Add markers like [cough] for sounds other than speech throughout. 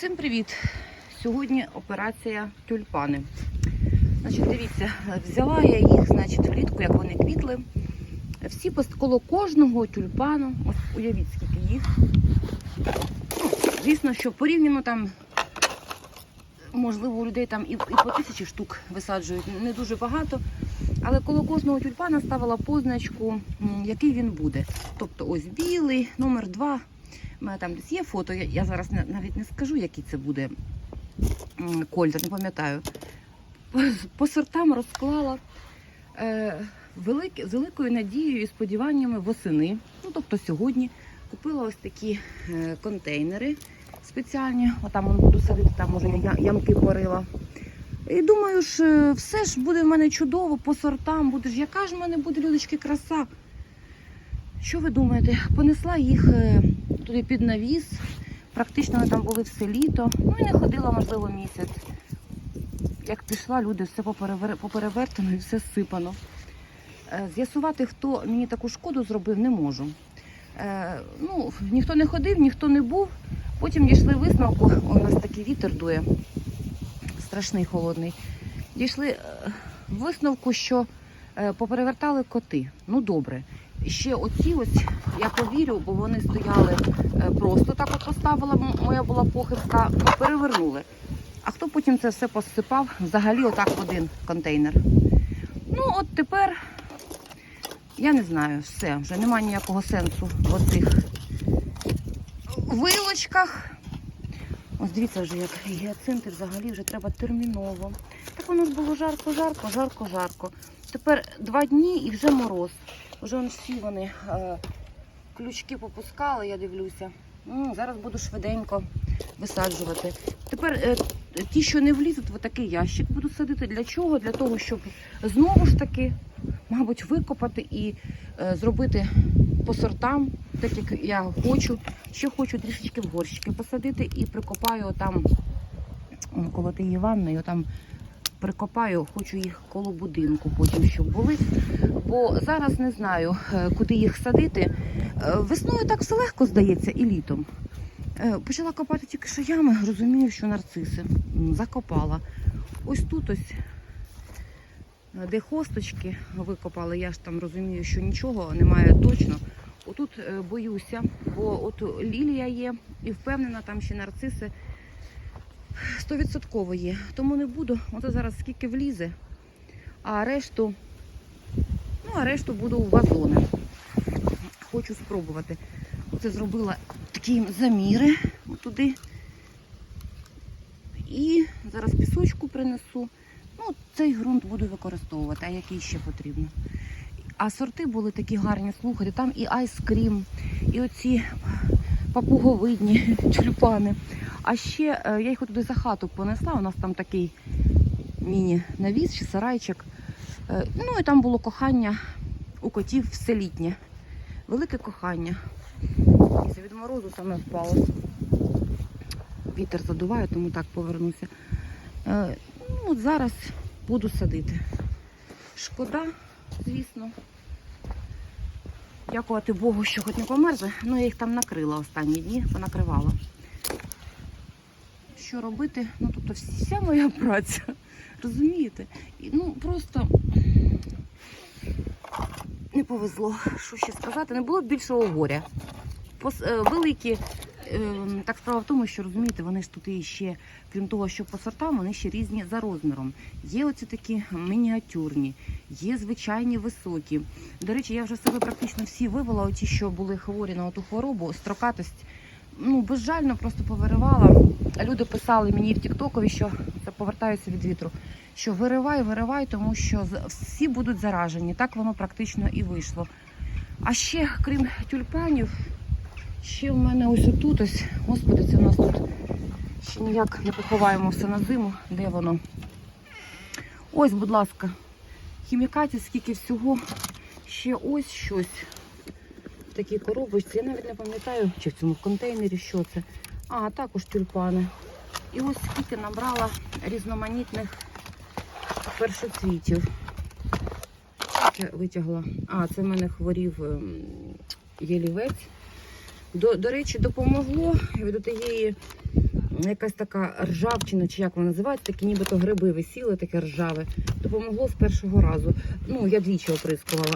Всім привіт! Сьогодні операція тюльпани. Значить, дивіться, взяла я їх, значить, влітку, як вони квітли. Всі коло кожного тюльпану, ось уявіть, скільки їх. Звісно, що порівняно там, можливо, у людей там і, і по тисячі штук висаджують, не дуже багато. Але коло кожного тюльпана ставила позначку, який він буде. Тобто ось білий, номер два. У мене там десь є фото, я, зараз навіть не скажу, який це буде м, колір, не пам'ятаю. По, сортам розклала е, велик, з великою надією і сподіваннями восени. Ну, тобто сьогодні купила ось такі е, контейнери спеціальні. Отам буду садити, там я- ямки порила. І думаю ж, е, все ж буде в мене чудово по сортам, буде ж, яка ж в мене буде людочки краса. Що ви думаєте? Понесла їх туди під навіс. Практично вони там були все літо. Ну і не ходила, можливо, місяць. Як пішла, люди все поперевертано і все сипано. Е, З'ясувати, хто мені таку шкоду зробив, не можу. Е, ну, ніхто не ходив, ніхто не був. Потім дійшли висновку. У нас такий вітер дує, страшний холодний. Дійшли е, висновку, що поперевертали коти. Ну добре. Ще оці ось я повірю, бо вони стояли е, просто так от поставила, моя була похибка, перевернули. А хто потім це все посипав? Взагалі отак в один контейнер. Ну, от тепер я не знаю, все, вже немає ніякого сенсу в оцих вилочках. Ось дивіться вже, як гіацинти взагалі вже треба терміново. Так воно ж було жарко, жарко, жарко, жарко. Тепер два дні і вже мороз. Вже вон всі вони е, ключки попускали, я дивлюся. М, зараз буду швиденько висаджувати. Тепер е, ті, що не влізуть, в такий ящик буду садити. Для чого? Для того, щоб знову ж таки, мабуть, викопати і е, зробити по сортам, так як я хочу. Ще хочу трішечки в горщики посадити і прикопаю там коло тієї ванни, там прикопаю, хочу їх коло будинку потім, щоб були. Бо зараз не знаю, е, куди їх садити. Е, Весною так все легко здається і літом. Е, Почала копати тільки що ями, розумію, що нарциси. Закопала. Ось тут ось, де хосточки викопали, я ж там розумію, що нічого немає точно. Отут боюся, бо от лілія є і впевнена, там ще нарциси. Стовідсотково є. Тому не буду. Оце зараз скільки влізе, а решту, ну, а решту буду у вазони. Хочу спробувати. Оце зробила такі заміри туди. І зараз пісочку принесу. Ну, цей ґрунт буду використовувати, а який ще потрібно. А сорти були такі гарні, слухайте, там і айскрім, і оці папуговидні [laughs] тюльпани. А ще е, я їх туди за хату понесла. У нас там такий міні-навіс чи сарайчик. Е, Ну і там було кохання у котів все літнє. Велике кохання. І це від морозу саме впало. Вітер задуває, тому так повернуся. Е, Ну, зараз буду садити. Шкода, звісно. Дякувати Богу, що хоч не померзли. Ну, я їх там накрила останні дні, понакривала. Що робити? Ну, тобто вся моя праця. Розумієте? І, ну, просто не повезло. Що ще сказати? Не було більшого горя. Пос, е, великі, е, так справа в тому, що розумієте, вони ж тут і ще, крім того, що по сортам, вони ще різні за розміром. Є оці такі мініатюрні, є звичайні високі. До речі, я вже себе практично всі вивела, оті, що були хворі на ту хворобу, строкатость. Ну, безжально просто повиривала. Люди писали мені в Тіктокові, що це повертаються від вітру. Що виривай, виривай, тому що всі будуть заражені. Так воно практично і вийшло. А ще, крім тюльпанів, ще в мене ось отут ось, господи, це в нас тут ще ніяк не поховаємо все на зиму. Де воно? Ось, будь ласка, хімікатів, скільки всього. Ще ось щось. В такій коробочці. Я навіть не пам'ятаю, чи в цьому контейнері що це. А, також тюльпани. І ось скільки набрала різноманітних першоцвітів. Я витягла. А, це в мене хворів ем, ялівець. До, до речі, допомогло від тієї якась така ржавчина, чи як вона називається, такі нібито гриби висіли, таке ржаве. Допомогло з першого разу. Ну, я двічі оприскувала.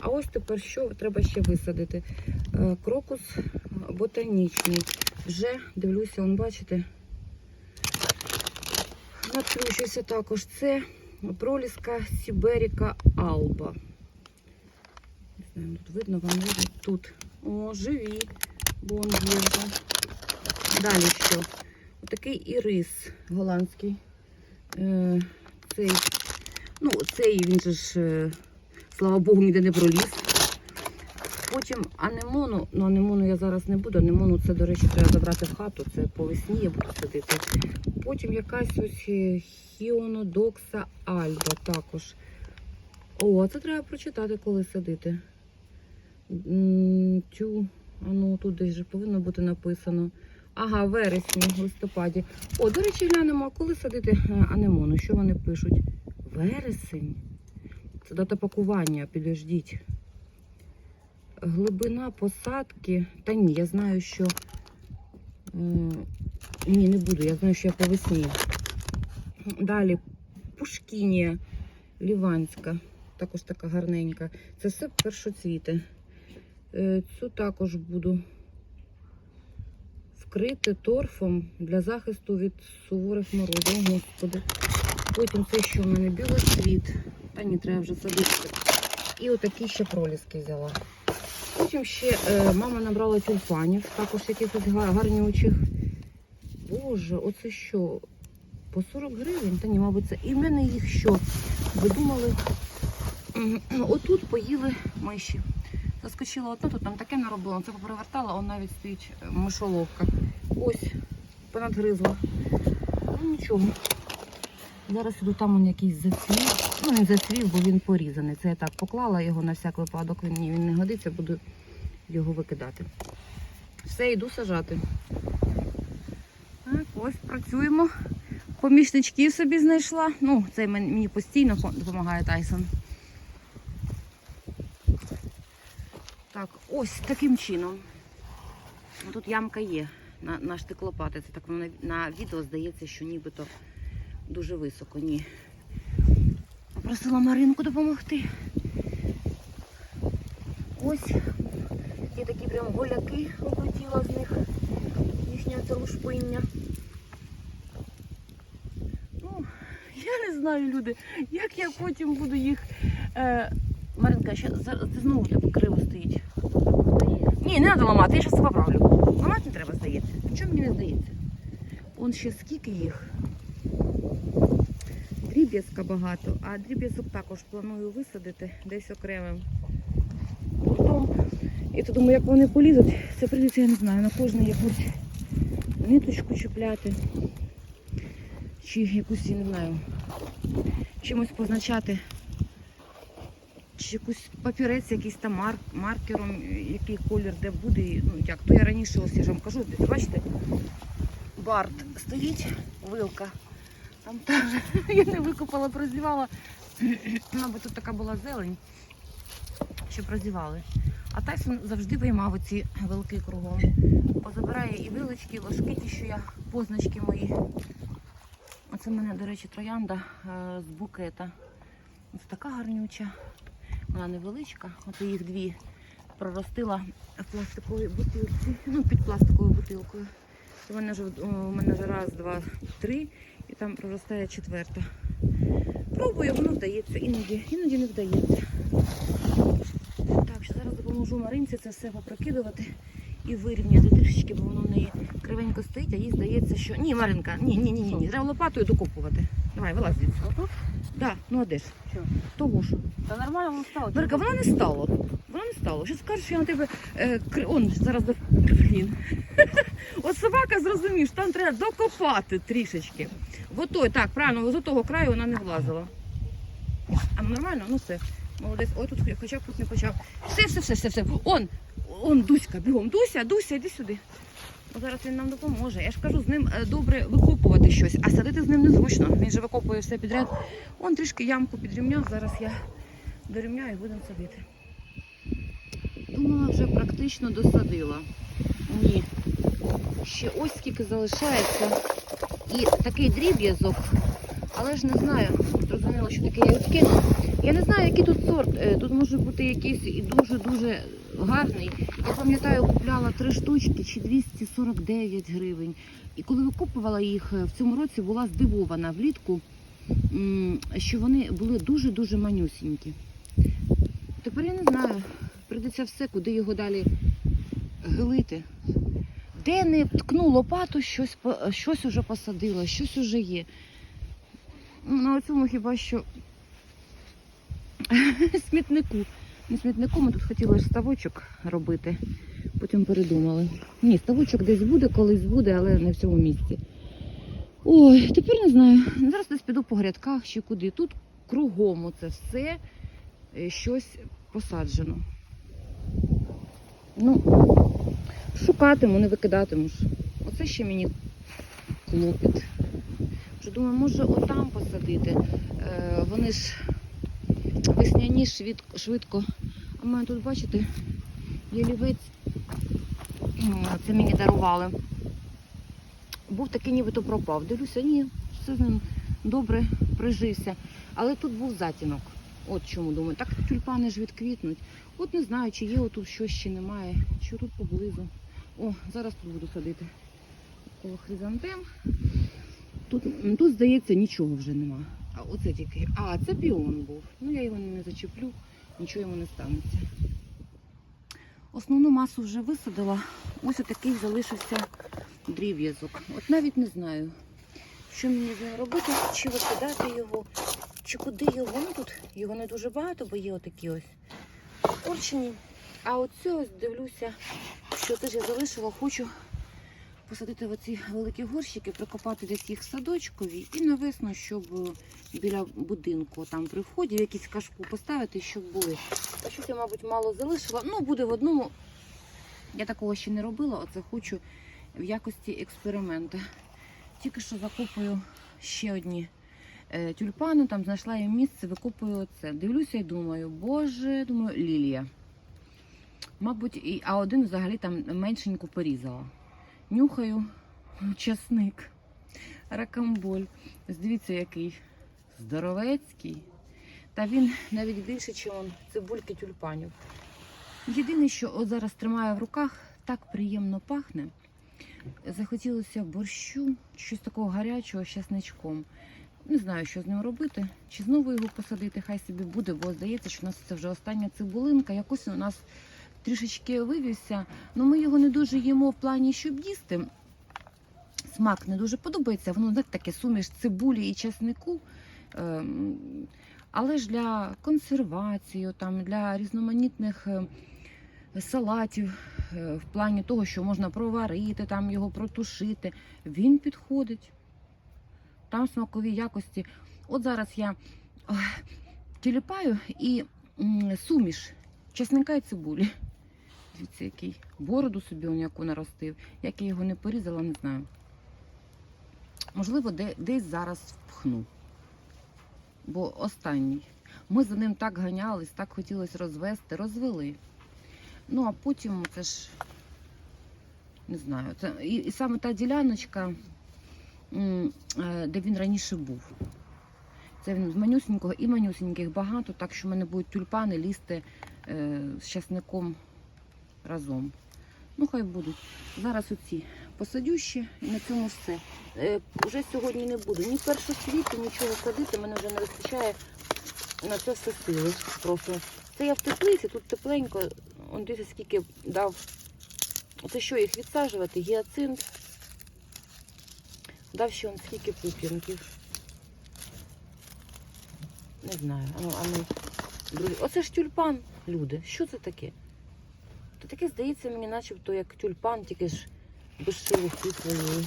А ось тепер що треба ще висадити? Е, Крокус ботанічний. Вже дивлюся, он бачите. Натрущуся також. Це проліска Сіберіка Алба. Не знаю, тут видно, вам видно. Тут. О, живі. Бон. Далі що? Отакий ірис голландський. Е, цей, ну, цей він же ж, е, слава Богу, ніде не проліз. Потім анемону, ну анемону я зараз не буду. Анемону це, до речі, треба забрати в хату. Це по весні я буду садити. Потім якась ось е, хіонодокса альба також. О, а це треба прочитати, коли садити. Тю, а ну тут десь же повинно бути написано. Ага, вересні, листопаді. О, до речі, глянемо, а коли садити е, анемону. Що вони пишуть? Вересень. Це дата пакування, підождіть. Глибина посадки. Та ні, я знаю, що. Ні, не буду, я знаю, що я по весні. Далі Пушкінія Ліванська. Також така гарненька. Це все першоцвіти. Е, Цю також буду вкрити торфом для захисту від суворих морозів. Господи. Потім це, що в мене білоцвіт. Та ні, треба вже садити. І отакі ще проліски взяла. Потім ще е, мама набрала тюльпанів, також якихось га- гарнючих. Боже, оце що? По 40 гривень? Та ні, мабуть, це. І в мене їх що? Ви думали? Отут поїли миші. Заскочила одна, там таке наробила, це попривертала, он навіть стоїть е, мишоловка. Ось, понадгризла. Ну нічого. Зараз іду там он якийсь зацвів. Ну, не зацвів, бо він порізаний. Це я так поклала його на всяк випадок, він, він не годиться, буду його викидати. Все, йду сажати. Так, ось працюємо. Помічничків собі знайшла. Ну, це мені постійно допомагає Тайсон. Так, ось таким чином. Тут ямка є на, на штик. Це так на, на відео здається, що нібито дуже високо. Ні. Попросила Маринку допомогти. Ось є такі прям голяки облетіла з них. Їхня лушпиння. Ну, я не знаю, люди, як я потім буду їх. Е, Маринка, ще це знову криво стоїть. Ні, не треба ламати, я зараз поправлю. Ламати не треба, здається. Чому мені не здається? Он ще скільки їх. Дріб'язка багато, а дріб'язок також планую висадити десь окремим. І то думаю, як вони полізуть, це прийдеться, я не знаю, на кожну якусь ниточку чіпляти. Чи якусь, я не знаю, чимось позначати. Чи якусь папірець, якийсь там мар- маркером, який колір де буде. Ну, як то я раніше ось я ж вам кажу, бачите, бард стоїть, вилка. Там теж [laughs] я не викопала, прозівала. Мабуть, тут така була зелень, що прозівали. А Тайсон завжди виймав оці вилки кругом. Позабирає і вилочки, і ложки, ті, що я позначки мої. Оце в мене, до речі, троянда е, з букета. Ось така гарнюча. Вона невеличка. От їх дві проростила в пластиковій бутилці. Ну, під пластиковою бутилкою. У мене вже, у мене вже раз, два, три, і там проростає четверта. Пробую, воно вдається, іноді, іноді не вдається. Так, що зараз допоможу Маринці це все попрокидувати і вирівняти трішечки, бо воно в неї кривенько стоїть, а їй здається, що. Ні, Маринка, ні, ні, ні, ні, ні. Треба лопатою докопувати. Давай, вилазь звідси. Отут? Да, ну а де ж? Що? Того що. Та нормально воно стало. Маринка, воно не стало. Воно не стало. Що скажеш, що я на тебе е, кри... Он зараз до блін. [laughs] От собака зрозумів, що там треба докопати трішечки. В отой, так, правильно, з того краю вона не влазила. А ну, нормально? Ну все. Молодець. Ой, тут хоча б тут не почав. Все, все, все, все, все. Он, он, Дуська, бігом. Дуся, Дуся, іди сюди. Зараз він нам допоможе. Я ж кажу, з ним е, добре викопувати щось, а садити з ним незручно. Він же викопує все підряд. Он трішки ямку підрівняв. Зараз я дорівняю і будемо садити. Думала, вже практично досадила. Ні. ще ось скільки залишається. І такий дріб'язок, але ж не знаю, зрозуміло, що таке я відкину. Я не знаю, який тут сорт. Е, Тут може бути якийсь і дуже-дуже гарний. Я пам'ятаю, купляла три штучки чи 249 гривень. І коли викупувала їх е, в цьому році, була здивована влітку, що вони були дуже-дуже манюсінькі. Тепер я не знаю, прийдеться все, куди його далі гилити. Де не ткну лопату, щось, щось уже посадила, щось уже є. Ну, На цьому хіба що [laughs] смітнику. Не смітнику ми тут хотіли ставочок робити, потім передумали. Ні, ставочок десь буде, колись буде, але не в цьому місці. Ой, тепер не знаю. Зараз десь піду по грядках чи куди. Тут кругом оце все е, щось посаджено. Ну, шукатиму, не викидатиму ж. Оце ще мені клопіт. Вже думаю, може отам посадити. Е, вони ж весняні швидко, швидко. В мене тут, бачите, ялівець. Це мені дарували. Був такий нібито пропав. Дивлюся, ні, все з ним добре прижився. Але тут був затінок. От чому думаю. Так тюльпани ж відквітнуть. От не знаю, чи є отут щось, чи немає, чи тут поблизу. О, зараз тут буду садити. Коло хризантем. Тут, тут, здається, нічого вже нема. А оце тільки. А, це піон був. Ну я його не зачеплю, нічого йому не станеться. Основну масу вже висадила. Ось такий залишився дріб'язок. От навіть не знаю, що мені з ним робити, чи викидати його, чи куди його. Ну тут його не дуже багато, бо є отакі ось порчені. А оце дивлюся, що теж я залишила, хочу посадити в оці великі горщики, прикопати десь їх садочкові і навесно, щоб е, біля будинку, там при вході, в якийсь кашку поставити, щоб були. А щось я, мабуть, мало залишила. Ну, буде в одному. Я такого ще не робила, оце хочу в якості експерименту. Тільки що закопую ще одні е, тюльпани, там знайшла їм місце, викопую оце. Дивлюся і думаю, боже, думаю, лілія. Мабуть, і, а один взагалі там меншенько порізала. Нюхаю часник, ракамболь. Дивіться, який здоровецький. Та він навіть більше, ніж цибульки тюльпанів. Єдине, що от зараз тримаю в руках, так приємно пахне. Захотілося борщу, щось такого гарячого з часничком. Не знаю, що з ним робити. Чи знову його посадити, хай собі буде, бо здається, що у нас це вже остання цибулинка. Якось у нас трішечки вивівся. Ну ми його не дуже їмо в плані, щоб їсти. Смак не дуже подобається. Воно так, таке суміш цибулі і часнику. Ем, Але ж для консервації, там, для різноманітних е, салатів, е, в плані того, що можна проварити, там його протушити, він підходить. Там смакові якості. От зараз я тіліпаю і суміш чесника і цибулі. Дивіться, який бороду собі он яку наростив. Як я його не порізала, не знаю. Можливо, де, десь зараз впхну. Бо останній. Ми за ним так ганялись, так хотілося розвести, розвели. Ну, а потім це ж не знаю. Це, і, і саме та діляночка, е, де він раніше був. Це він з манюсенького і манюсеньких багато, так що в мене будуть тюльпани лізти е, з часником разом. Ну, хай будуть. Зараз оці посадю ще і на цьому все. Е, уже сьогодні не буду. Ні першоцвіту, нічого садити, мене вже не вистачає на це все сили. Просто. Це я в теплиці, тут тепленько. Он дивіться, скільки дав. Це що їх відсаджувати? Гіацинт. Дав ще он скільки пуп'янків. Не знаю. А ну, а ну. Друзі, оце ж тюльпан, люди. Що це таке? То таке здається мені, начебто, як тюльпан, тільки ж без шелухи своєї.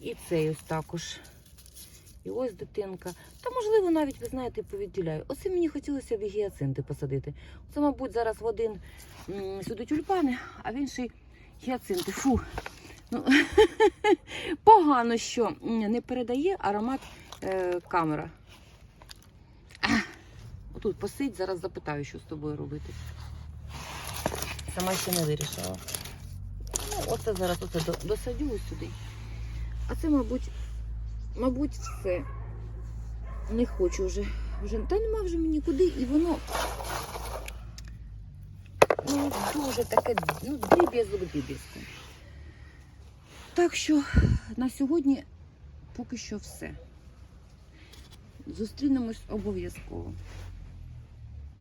І цей ось також. І ось дитинка. Та, можливо, навіть, ви знаєте, повідділяю. Оце мені хотілося б гіацинти посадити. Це, мабуть, зараз в один сюди тюльпани, а в інший гіацинти. Фу. Ну, [laughs] погано, що не передає аромат е, камера. Ах, Отут посидь, зараз запитаю, що з тобою робити. Сама ще не вирішила. Ну, оце зараз оце досадю ось сюди. А це, мабуть, мабуть, все. Не хочу вже. вже. Та нема вже мені куди, і воно ну, дуже таке, ну, дріб'язок дріб'язку. Так що на сьогодні поки що все. Зустрінемось обов'язково.